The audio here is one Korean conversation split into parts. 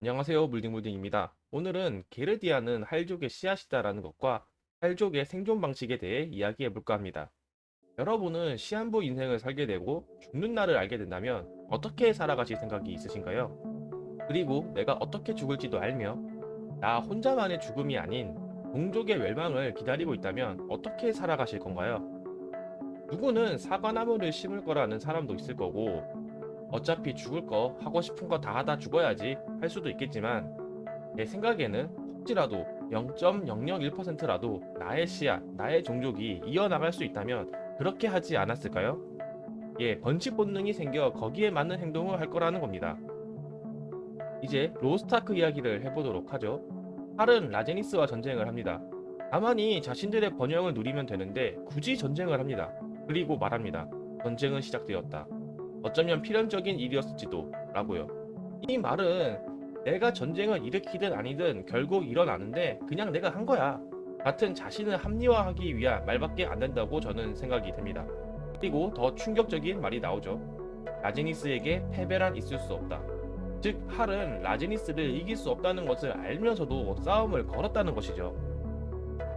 안녕하세요 물딩물딩입니다. 오늘은 게르디아는 할족의 씨앗이다라는 것과 할족의 생존 방식에 대해 이야기해 볼까 합니다. 여러분은 시한부 인생을 살게 되고 죽는 날을 알게 된다면 어떻게 살아가실 생각이 있으신가요? 그리고 내가 어떻게 죽을지도 알며 나 혼자만의 죽음이 아닌 동족의 멸망을 기다리고 있다면 어떻게 살아가실 건가요? 누구는 사과나무를 심을 거라는 사람도 있을 거고 어차피 죽을 거 하고 싶은 거 다 하다 죽어야지 할 수도 있겠지만 내 생각에는 혹시라도 0.001%라도 나의 씨앗, 나의 종족이 이어나갈 수 있다면 그렇게 하지 않았을까요? 예, 번식 본능이 생겨 거기에 맞는 행동을 할 거라는 겁니다. 이제 로스타크 이야기를 해보도록 하죠. 할은 라제니스와 전쟁을 합니다. 가만히 자신들의 번영을 누리면 되는데 굳이 전쟁을 합니다. 그리고 말합니다. 전쟁은 시작되었다. 어쩌면 필연적인 일이었을지도 라고요. 이 말은 내가 전쟁을 일으키든 아니든 결국 일어나는데 그냥 내가 한 거야. 같은 자신을 합리화하기 위한 말밖에 안 된다고 저는 생각이 됩니다. 그리고 더 충격적인 말이 나오죠. 라제니스에게 패배란 있을 수 없다. 즉, 할은 라제니스를 이길 수 없다는 것을 알면서도 싸움을 걸었다는 것이죠.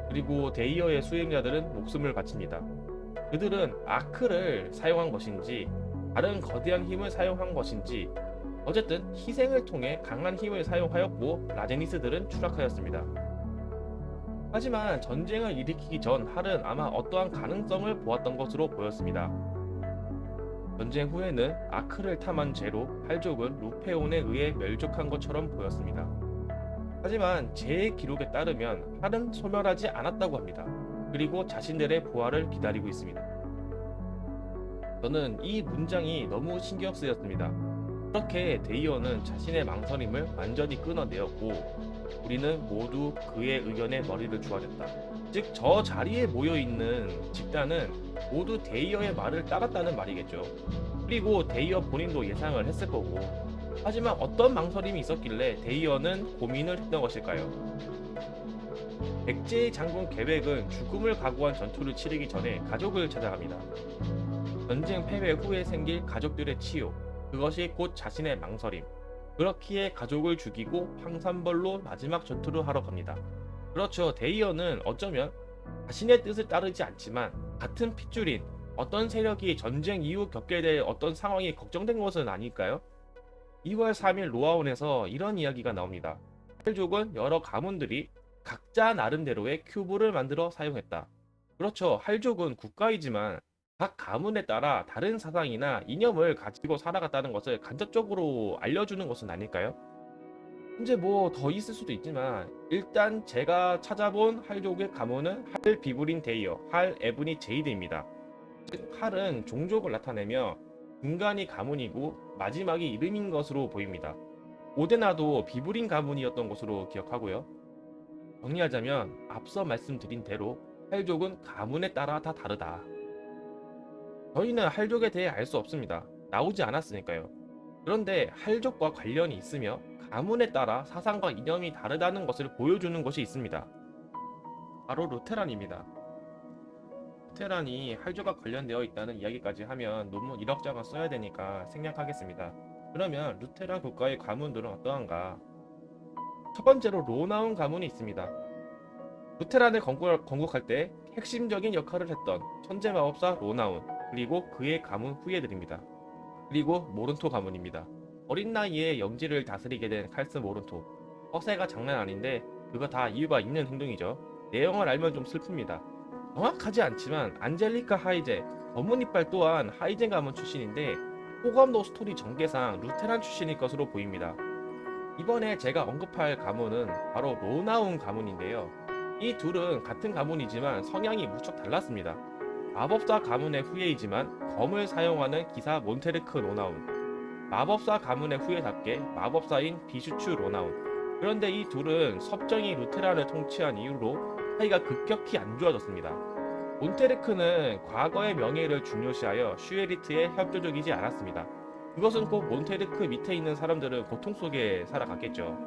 그리고 데이어의 수행자들은 목숨을 바칩니다. 그들은 아크를 사용한 것인지 다른 거대한 힘을 사용한 것인지 어쨌든 희생을 통해 강한 힘을 사용하였고 라제니스들은 추락하였습니다. 하지만 전쟁을 일으키기 전 할은 아마 어떠한 가능성을 보았던 것으로 보였습니다. 전쟁 후에는 아크를 탐한 죄로 할족은 루페온에 의해 멸족한 것처럼 보였습니다. 하지만 제 기록에 따르면 할은 소멸하지 않았다고 합니다. 그리고 자신들의 부활을 기다리고 있습니다. 저는 이 문장이 너무 신경 쓰였습니다. 그렇게 데이어는 자신의 망설임을 완전히 끊어내었고 우리는 모두 그의 의견에 머리를 주어졌다. 즉 저 자리에 모여 있는 집단은 모두 데이어의 말을 따랐다는 말이겠죠. 그리고 데이어 본인도 예상을 했을 거고. 하지만 어떤 망설임이 있었길래 데이어는 고민을 했던 것일까요? 백제의 장군 계획은 죽음을 각오한 전투를 치르기 전에 가족을 찾아갑니다. 전쟁 패배 후에 생길 가족들의 치유, 그것이 곧 자신의 망설임. 그렇기에 가족을 죽이고 황산벌로 마지막 전투를 하러 갑니다. 그렇죠. 데이어는 어쩌면 자신의 뜻을 따르지 않지만 같은 핏줄인 어떤 세력이 전쟁 이후 겪게 될 어떤 상황이 걱정된 것은 아닐까요? 2월 3일 로아온에서 이런 이야기가 나옵니다. 할족은 여러 가문들이 각자 나름대로의 큐브를 만들어 사용했다. 그렇죠. 할족은 국가이지만 각 가문에 따라 다른 사상이나 이념을 가지고 살아갔다는 것을 간접적으로 알려주는 것은 아닐까요? 현재 뭐 더 있을 수도 있지만 일단 제가 찾아본 할족의 가문은 할 비브린 데이어, 할 에브니 제이드입니다. 즉 할은 종족을 나타내며 중간이 가문이고 마지막이 이름인 것으로 보입니다. 오데나도 비브린 가문이었던 것으로 기억하고요. 정리하자면 앞서 말씀드린 대로 할족은 가문에 따라 다 다르다. 저희는 할족에 대해 알 수 없습니다. 나오지 않았으니까요. 그런데 할족과 관련이 있으며 가문에 따라 사상과 이념이 다르다는 것을 보여주는 것이 있습니다. 바로 루테란입니다. 루테란이 할족과 관련되어 있다는 이야기까지 하면 논문 1억 장을 써야 되니까 생략하겠습니다. 그러면 루테란 국가의 가문들은 어떠한가? 첫 번째로 로나운 가문이 있습니다. 루테란을 건국, 건국할 때 핵심적인 역할을 했던 천재 마법사 로나운 그리고 그의 가문 후예들입니다. 그리고 모른토 가문입니다. 어린 나이에 영지를 다스리게 된 칼스 모른토. 허세가 장난 아닌데 그거 다 이유가 있는 행동이죠. 내용을 알면 좀 슬픕니다. 정확하지 않지만 안젤리카 하이제, 이빨 또한 하이제 가문 출신인데 호감도 스토리 전개상 루테란 출신일 것으로 보입니다. 이번에 제가 언급할 가문은 바로 로나운 가문인데요. 이 둘은 같은 가문이지만 성향이 무척 달랐습니다. 마법사 가문의 후예이지만 검을 사용하는 기사 몬테르크 로나운 마법사 가문의 후예답게 마법사인 비슈츠 로나운 그런데 이 둘은 섭정이 루테란을 통치한 이후로 사이가 급격히 안 좋아졌습니다. 몬테르크는 과거의 명예를 중요시하여 슈에리트에 협조적이지 않았습니다. 그것은 꼭 몬테르크 밑에 있는 사람들은 고통 속에 살아갔겠죠.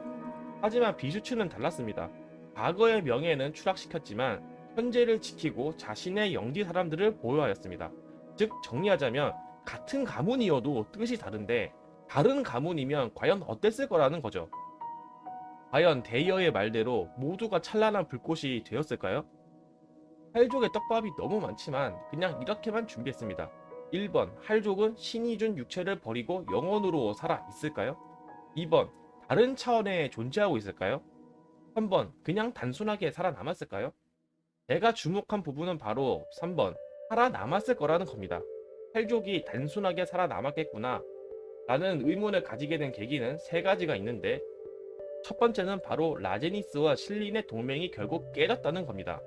하지만 비슈츠는 달랐습니다. 과거의 명예는 추락시켰지만 현재를 지키고 자신의 영지 사람들을 보호하였습니다. 즉 정리하자면 같은 가문이어도 뜻이 다른데 다른 가문이면 과연 어땠을 거라는 거죠. 과연 데이어의 말대로 모두가 찬란한 불꽃이 되었을까요? 할족의 떡밥이 너무 많지만 그냥 이렇게만 준비했습니다. 1번 할족은 신이 준 육체를 버리고 영원으로 살아 있을까요? 2번 다른 차원에 존재하고 있을까요? 3번 그냥 단순하게 살아남았을까요? 제가 주목한 부분은 바로 3번 살아남았을 거라는 겁니다. 할족이 단순하게 살아남았겠구나 라는 의문을 가지게 된 계기는 세 가지가 있는데 첫 번째는 바로 라제니스와 실린의 동맹이 결국 깨졌다는 겁니다.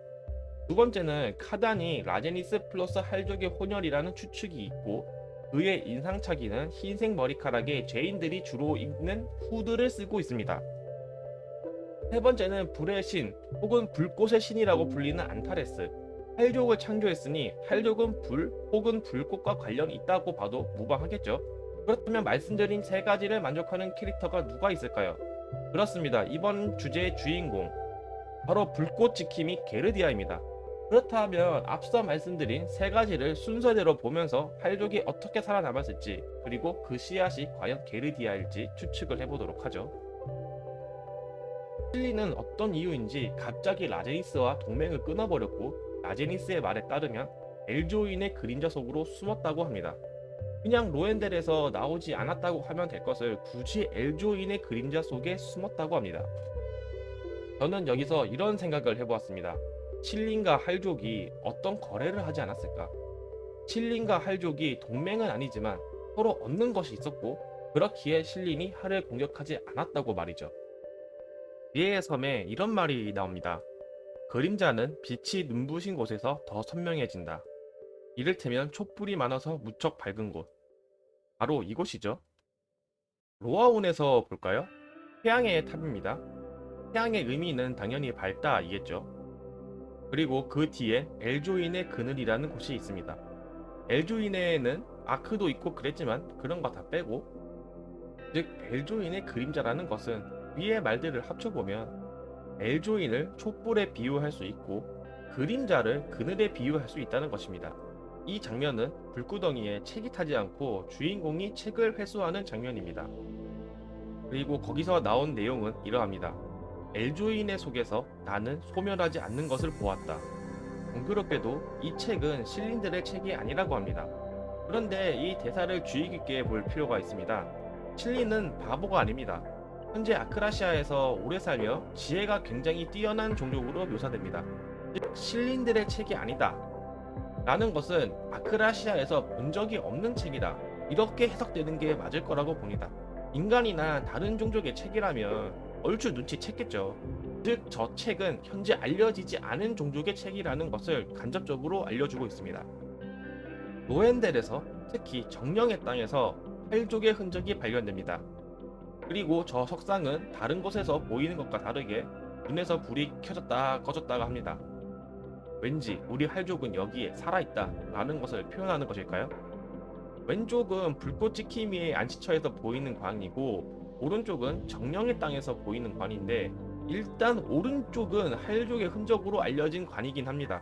두 번째는 카단이 라제니스 플러스 할족의 혼혈이라는 추측이 있고 그의 인상착의는 흰색 머리카락에 죄인들이 주로 입는 후드를 쓰고 있습니다. 세 번째는 불의 신 혹은 불꽃의 신이라고 불리는 안타레스. 할족을 창조했으니 할족은 불 혹은 불꽃과 관련이 있다고 봐도 무방하겠죠. 그렇다면 말씀드린 세 가지를 만족하는 캐릭터가 누가 있을까요? 그렇습니다. 이번 주제의 주인공 바로 불꽃 지킴이 게르디아입니다. 그렇다면 앞서 말씀드린 세 가지를 순서대로 보면서 할족이 어떻게 살아남았을지 그리고 그 씨앗이 과연 게르디아일지 추측을 해보도록 하죠. 실리는 어떤 이유인지 갑자기 라제니스와 동맹을 끊어버렸고 라제니스의 말에 따르면 엘조인의 그림자 속으로 숨었다고 합니다. 그냥 로엔델에서 나오지 않았다고 하면 될 것을 굳이 엘조인의 그림자 속에 숨었다고 합니다. 저는 여기서 이런 생각을 해보았습니다. 칠린과 할족이 어떤 거래를 하지 않았을까? 칠린과 할족이 동맹은 아니지만 서로 얻는 것이 있었고 그렇기에 실린이 할을 공격하지 않았다고 말이죠. 예의 섬에 이런 말이 나옵니다. 그림자는 빛이 눈부신 곳에서 더 선명해진다. 이를테면 촛불이 많아서 무척 밝은 곳. 바로 이곳이죠. 로아온에서 볼까요? 태양의 탑입니다. 태양의 의미는 당연히 밝다이겠죠. 그리고 그 뒤에 엘조인의 그늘이라는 곳이 있습니다. 엘조인에는 아크도 있고 그랬지만 그런 거 다 빼고 즉 엘조인의 그림자라는 것은 위의 말들을 합쳐보면 엘조인을 촛불에 비유할 수 있고 그림자를 그늘에 비유할 수 있다는 것입니다. 이 장면은 불구덩이에 책이 타지 않고 주인공이 책을 회수하는 장면입니다. 그리고 거기서 나온 내용은 이러합니다. 엘조인의 속에서 나는 소멸하지 않는 것을 보았다. 공교롭게도 이 책은 실린들의 책이 아니라고 합니다. 그런데 이 대사를 주의 깊게 볼 필요가 있습니다. 실린은 바보가 아닙니다. 현재 아크라시아에서 오래 살며 지혜가 굉장히 뛰어난 종족으로 묘사됩니다. 즉, 실린들의 책이 아니다. 라는 것은 아크라시아에서 본 적이 없는 책이다. 이렇게 해석되는 게 맞을 거라고 봅니다. 인간이나 다른 종족의 책이라면 얼추 눈치챘겠죠. 즉, 저 책은 현재 알려지지 않은 종족의 책이라는 것을 간접적으로 알려주고 있습니다. 노엔델에서 특히 정령의 땅에서 팔족의 흔적이 발견됩니다. 그리고 저 석상은 다른 곳에서 보이는 것과 다르게 눈에서 불이 켜졌다 꺼졌다가 합니다. 왠지 우리 할족은 여기에 살아있다 라는 것을 표현하는 것일까요? 왼쪽은 불꽃 지킴이의 안시처에서 보이는 광이고 오른쪽은 정령의 땅에서 보이는 관인데 일단 오른쪽은 할족의 흔적으로 알려진 관이긴 합니다.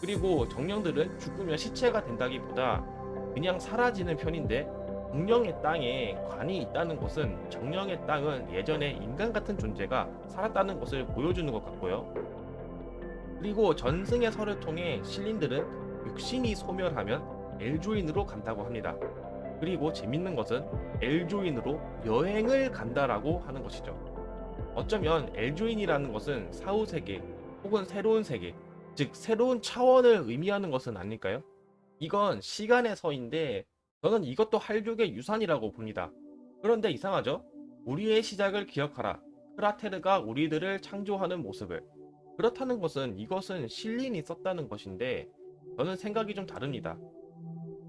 그리고 정령들은 죽으면 시체가 된다기보다 그냥 사라지는 편인데 정령의 땅에 관이 있다는 것은 정령의 땅은 예전에 인간 같은 존재가 살았다는 것을 보여주는 것 같고요. 그리고 전승의 설을 통해 신린들은 육신이 소멸하면 엘조인으로 간다고 합니다. 그리고 재밌는 것은 엘조인으로 여행을 간다라고 하는 것이죠. 어쩌면 엘조인이라는 것은 사후 세계 혹은 새로운 세계, 즉 새로운 차원을 의미하는 것은 아닐까요? 이건 시간의 서인데 저는 이것도 할족의 유산이라고 봅니다. 그런데 이상하죠? 우리의 시작을 기억하라. 크라테르가 우리들을 창조하는 모습을. 그렇다는 것은 이것은 실린이 썼다는 것인데 저는 생각이 좀 다릅니다.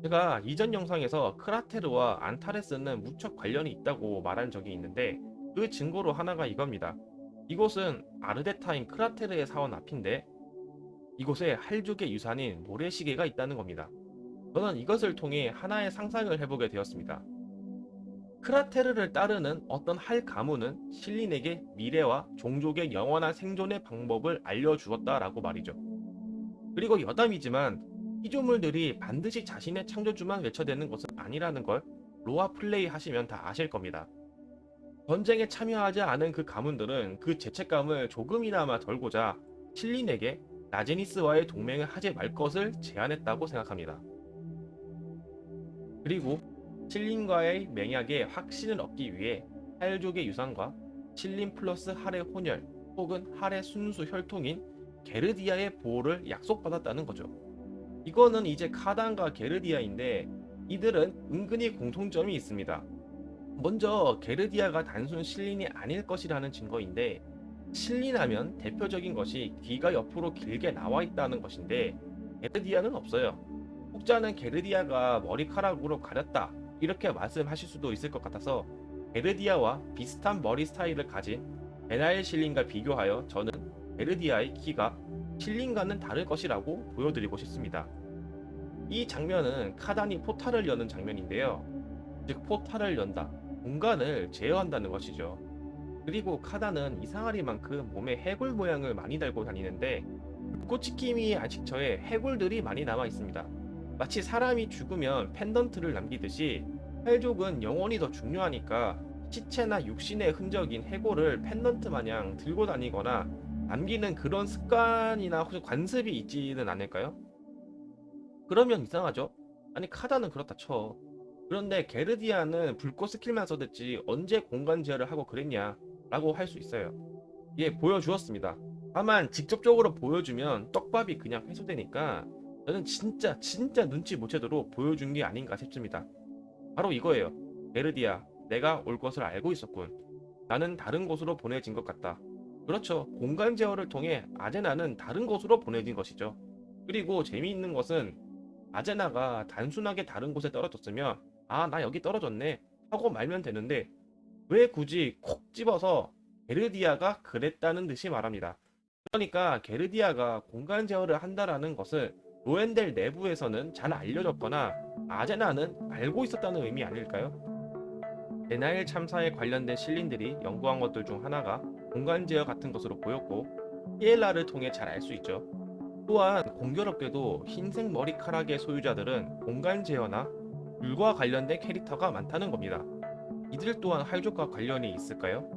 제가 이전 영상에서 크라테르와 안타레스는 무척 관련이 있다고 말한 적이 있는데 그 증거로 하나가 이겁니다. 이곳은 아르데타인 크라테르의 사원 앞인데 이곳에 할족의 유산인 모래시계가 있다는 겁니다. 저는 이것을 통해 하나의 상상을 해보게 되었습니다. 크라테르를 따르는 어떤 할 가문은 실린에게 미래와 종족의 영원한 생존의 방법을 알려주었다라고 말이죠. 그리고 여담이지만 피조물들이 반드시 자신의 창조주만 외쳐대는 것은 아니라는 걸 로아 플레이 하시면 다 아실 겁니다. 전쟁에 참여하지 않은 그 가문들은 그 죄책감을 조금이나마 덜고자 신린에게 라제니스와의 동맹을 하지 말 것을 제안했다고 생각합니다. 그리고 신린과의 맹약의 확신을 얻기 위해 할족의 유산과 신린 플러스 할의 혼혈 혹은 할의 순수 혈통인 게르디아의 보호를 약속받았다는 거죠. 이거는 이제 카단과 게르디아인데 이들은 은근히 공통점이 있습니다. 먼저 게르디아가 단순 신린이 아닐 것이라는 증거인데 신린하면 대표적인 것이 귀가 옆으로 길게 나와 있다는 것인데 게르디아는 없어요. 혹자는 게르디아가 머리카락으로 가렸다 이렇게 말씀하실 수도 있을 것 같아서 게르디아와 비슷한 머리 스타일을 가진 베나엘 신린과 비교하여 저는 게르디아의 키가 신린과는 다를 것이라고 보여드리고 싶습니다. 이 장면은 카단이 포탈을 여는 장면인데요. 즉 포탈을 연다, 공간을 제어한다는 것이죠. 그리고 카단은 이상하리만큼 몸에 해골 모양을 많이 달고 다니는데 불꽃치키미 안식처에 해골들이 많이 남아 있습니다. 마치 사람이 죽으면 펜던트를 남기듯이 팔족은 영혼이 더 중요하니까 시체나 육신의 흔적인 해골을 펜던트 마냥 들고 다니거나 남기는 그런 습관이나 혹시 관습이 있지는 않을까요? 그러면 이상하죠? 아니 카다는 그렇다 쳐. 그런데 게르디아는 불꽃 스킬만 써댔지 언제 공간 제어를 하고 그랬냐 라고 할 수 있어요. 예, 보여주었습니다. 다만 직접적으로 보여주면 떡밥이 그냥 회수되니까 저는 진짜 진짜 눈치 못 채도록 보여준 게 아닌가 싶습니다. 바로 이거예요. 게르디아, 내가 올 것을 알고 있었군. 나는 다른 곳으로 보내진 것 같다. 그렇죠. 공간 제어를 통해 아제나는 다른 곳으로 보내진 것이죠. 그리고 재미있는 것은 아제나가 단순하게 다른 곳에 떨어졌으면 아, 나 여기 떨어졌네 하고 말면 되는데 왜 굳이 콕 집어서 게르디아가 그랬다는 듯이 말합니다. 그러니까 게르디아가 공간 제어를 한다라는 것을 로엔델 내부에서는 잘 알려졌거나 아제나는 알고 있었다는 의미 아닐까요? 데나일 참사에 관련된 실린들이 연구한 것들 중 하나가 공간 제어 같은 것으로 보였고 피엘라를 통해 잘 알 수 있죠. 또한 공교롭게도 흰색 머리카락의 소유자들은 공간 제어나 물과 관련된 캐릭터가 많다는 겁니다. 이들 또한 할족과 관련이 있을까요?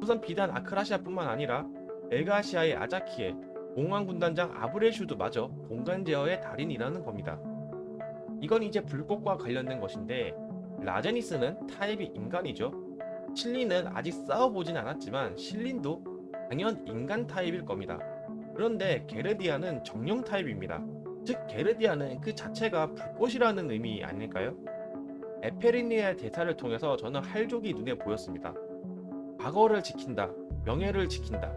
우선 비단 아크라시아뿐만 아니라 엘가시아의 아자키에 공황 군단장 아브레슈도 마저 공간 제어의 달인이라는 겁니다. 이건 이제 불꽃과 관련된 것인데 라제니스는 타입이 인간이죠. 실린은 아직 싸워보진 않았지만 실린도 당연 인간 타입일 겁니다. 그런데 게르디아는 정령 타입입니다. 즉 게르디아는 그 자체가 불꽃이라는 의미 아닐까요? 에페리니아의 대사를 통해서 저는 할족이 눈에 보였습니다. 과거를 지킨다, 명예를 지킨다,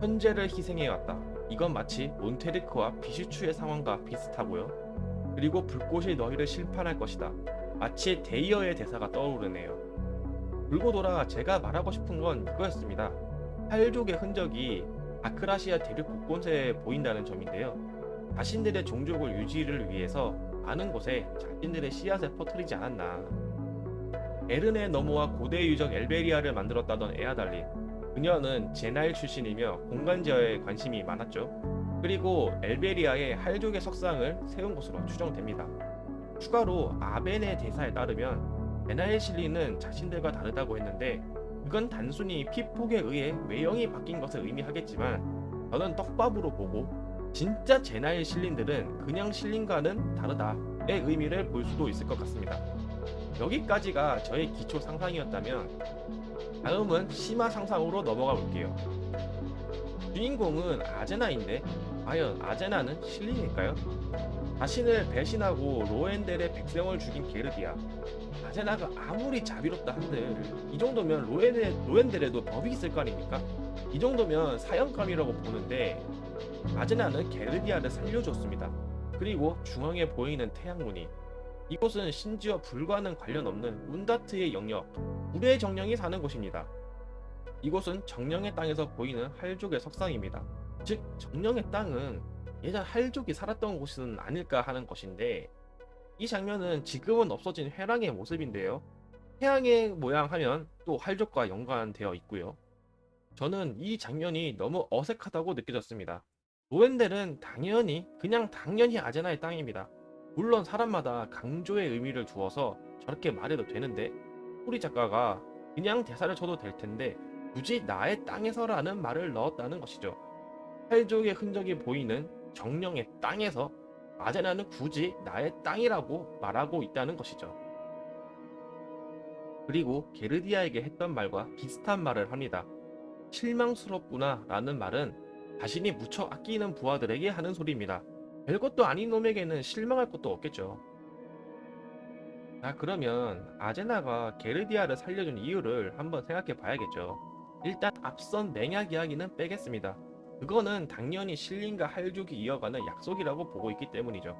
현재를 희생해왔다. 이건 마치 몬테르크와 비슈추의 상황과 비슷하고요. 그리고 불꽃이 너희를 심판할 것이다. 마치 데이어의 대사가 떠오르네요. 물고 돌아 제가 말하고 싶은 건 이거였습니다. 할족의 흔적이 아크라시아 대륙 곳곳에 보인다는 점인데요. 자신들의 종족을 유지를 위해서 많은 곳에 자신들의 씨앗을 퍼뜨리지 않았나. 에르네 너머와 고대 유적 엘베리아를 만들었다던 에아달린. 그녀는 제나일 출신이며 공간 제어에 관심이 많았죠. 그리고 엘베리아의 할족의 석상을 세운 것으로 추정됩니다. 추가로 아벤의 대사에 따르면 베나엘 실리는 자신들과 다르다고 했는데 그건 단순히 피폭에 의해 외형이 바뀐 것을 의미하겠지만 저는 떡밥으로 보고 진짜 제나엘 실린들은 그냥 실린과는 다르다의 의미를 볼 수도 있을 것 같습니다. 여기까지가 저의 기초 상상이었다면 다음은 심화 상상으로 넘어가 볼게요. 주인공은 아제나인데 과연 아제나는 실린일까요? 자신을 배신하고 로엔델의 백성을 죽인 게르디아 아제나가 아무리 자비롭다 한들 이 정도면 로엔델, 로엔델에도 법이 있을 거 아닙니까? 이 정도면 사형감이라고 보는데 아제나는 게르디아를 살려줬습니다. 그리고 중앙에 보이는 태양무늬 이곳은 심지어 불과는 관련 없는 운다트의 영역 불의 정령이 사는 곳입니다. 이곳은 정령의 땅에서 보이는 할족의 석상입니다. 즉 정령의 땅은 예전 할족이 살았던 곳은 아닐까 하는 것인데 이 장면은 지금은 없어진 회랑의 모습인데요. 태양의 모양 하면 또 할족과 연관되어 있고요. 저는 이 장면이 너무 어색하다고 느껴졌습니다. 로엔델은 당연히 그냥 당연히 아제나의 땅입니다. 물론 사람마다 강조의 의미를 주어서 저렇게 말해도 되는데 소리 작가가 그냥 대사를 쳐도 될 텐데 굳이 나의 땅에서라는 말을 넣었다는 것이죠. 팔족의 흔적이 보이는 정령의 땅에서 아제나는 굳이 나의 땅이라고 말하고 있다는 것이죠. 그리고 게르디아에게 했던 말과 비슷한 말을 합니다. 실망스럽구나 라는 말은 자신이 무척 아끼는 부하들에게 하는 소리입니다. 별것도 아닌 놈에게는 실망할 것도 없겠죠. 자, 그러면 아제나가 게르디아를 살려준 이유를 한번 생각해 봐야겠죠. 일단 앞선 맹약 이야기는 빼겠습니다. 그거는 당연히 신린과 할족이 이어가는 약속이라고 보고 있기 때문이죠.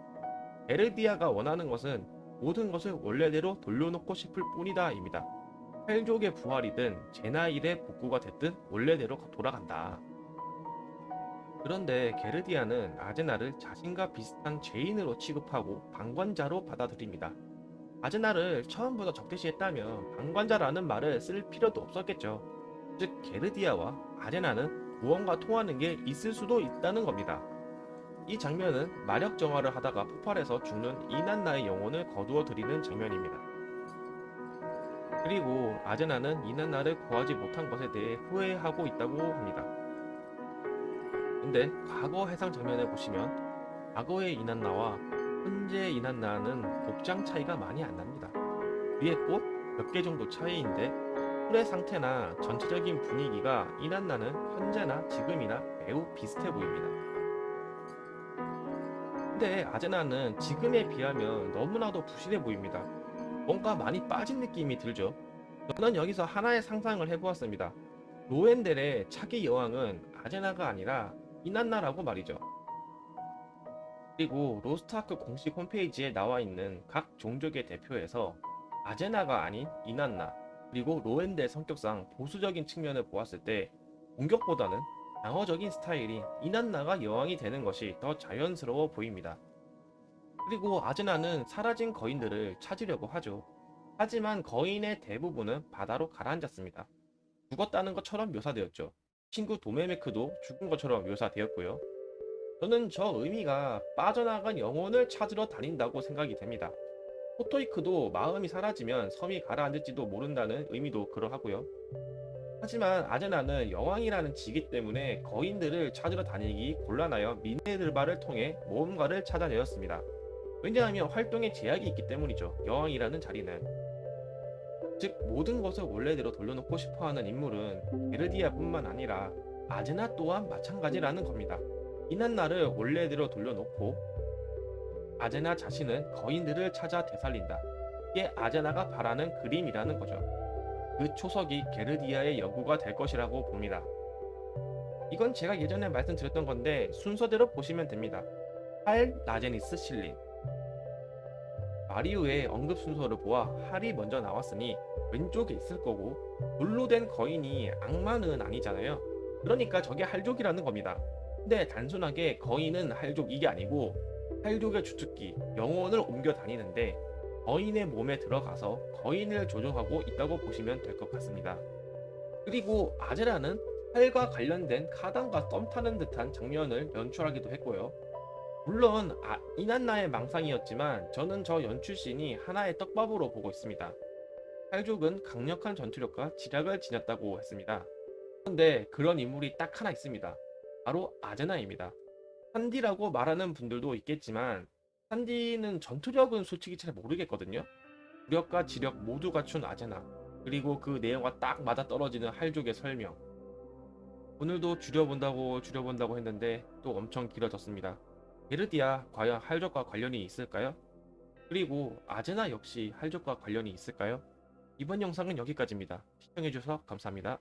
게르디아가 원하는 것은 모든 것을 원래대로 돌려놓고 싶을 뿐이다 입니다. 할족의 부활이든 제나일의 복구가 됐든 원래대로 돌아간다. 그런데 게르디아는 아제나를 자신과 비슷한 죄인으로 취급하고 방관자로 받아들입니다. 아제나를 처음부터 적대시했다면 방관자라는 말을 쓸 필요도 없었겠죠. 즉 게르디아와 아제나는 무언가 통하는 게 있을 수도 있다는 겁니다. 이 장면은 마력 정화를 하다가 폭발해서 죽는 이난나의 영혼을 거두어 드리는 장면입니다. 그리고 아제나는 이난나를 구하지 못한 것에 대해 후회하고 있다고 합니다. 근데 과거 해상 장면을 보시면 과거의 이난나와 현재 이난나는 복장 차이가 많이 안 납니다. 위에 꽃 몇 개 정도 차이인데 풀의 상태나 전체적인 분위기가 이난나는 현재나 지금이나 매우 비슷해 보입니다. 근데 아제나는 지금에 비하면 너무나도 부실해 보입니다. 뭔가 많이 빠진 느낌이 들죠. 저는 여기서 하나의 상상을 해보았습니다. 로엔델의 차기 여왕은 아제나가 아니라 이난나라고 말이죠. 그리고 로스트아크 공식 홈페이지에 나와 있는 각 종족의 대표에서 아제나가 아닌 이난나 그리고 로엔델 성격상 보수적인 측면을 보았을 때 공격보다는 방어적인 스타일인 이난나가 여왕이 되는 것이 더 자연스러워 보입니다. 그리고 아제나는 사라진 거인들을 찾으려고 하죠. 하지만 거인의 대부분은 바다로 가라앉았습니다. 죽었다는 것처럼 묘사되었죠. 친구 도메메크도 죽은 것처럼 묘사되었고요. 저는 저 의미가 빠져나간 영혼을 찾으러 다닌다고 생각이 됩니다. 포토이크도 마음이 사라지면 섬이 가라앉을지도 모른다는 의미도 그러하고요. 하지만 아제나는 여왕이라는 직위 때문에 거인들을 찾으러 다니기 곤란하여 미네르바를 통해 모험가를 찾아내었습니다. 왜냐하면 활동에 제약이 있기 때문이죠. 여왕이라는 자리는. 즉 모든 것을 원래대로 돌려놓고 싶어하는 인물은 게르디아뿐만 아니라 아제나 또한 마찬가지라는 겁니다. 이난나를 원래대로 돌려놓고 아제나 자신은 거인들을 찾아 되살린다. 이게 아제나가 바라는 그림이라는 거죠. 그 초석이 게르디아의 연구가 될 것이라고 봅니다. 이건 제가 예전에 말씀드렸던 건데 순서대로 보시면 됩니다. 할, 나제니스, 실린. 마리우의 언급 순서를 보아 할이 먼저 나왔으니 왼쪽에 있을 거고 돌로 된 거인이 악마는 아니잖아요. 그러니까 저게 할족이라는 겁니다. 근데 단순하게 거인은 할족 이게 아니고 할족의 주특기 영혼을 옮겨 다니는데 거인의 몸에 들어가서 거인을 조종하고 있다고 보시면 될 것 같습니다. 그리고 아제라는 활과 관련된 카단과 썸 타는 듯한 장면을 연출하기도 했고요. 물론 아, 이난나의 망상이었지만 저는 저 연출씬이 하나의 떡밥으로 보고 있습니다. 할족은 강력한 전투력과 지략을 지녔다고 했습니다. 그런데 그런 인물이 딱 하나 있습니다. 바로 아제나입니다. 산디라고 말하는 분들도 있겠지만 산디는 전투력은 솔직히 잘 모르겠거든요. 무력과 지력 모두 갖춘 아제나 그리고 그 내용과 딱 맞아 떨어지는 할족의 설명. 오늘도 줄여본다고 줄여본다고 했는데 또 엄청 길어졌습니다. 게르디아 과연 할족과 관련이 있을까요? 그리고 아제나 역시 할족과 관련이 있을까요? 이번 영상은 여기까지입니다. 시청해주셔서 감사합니다.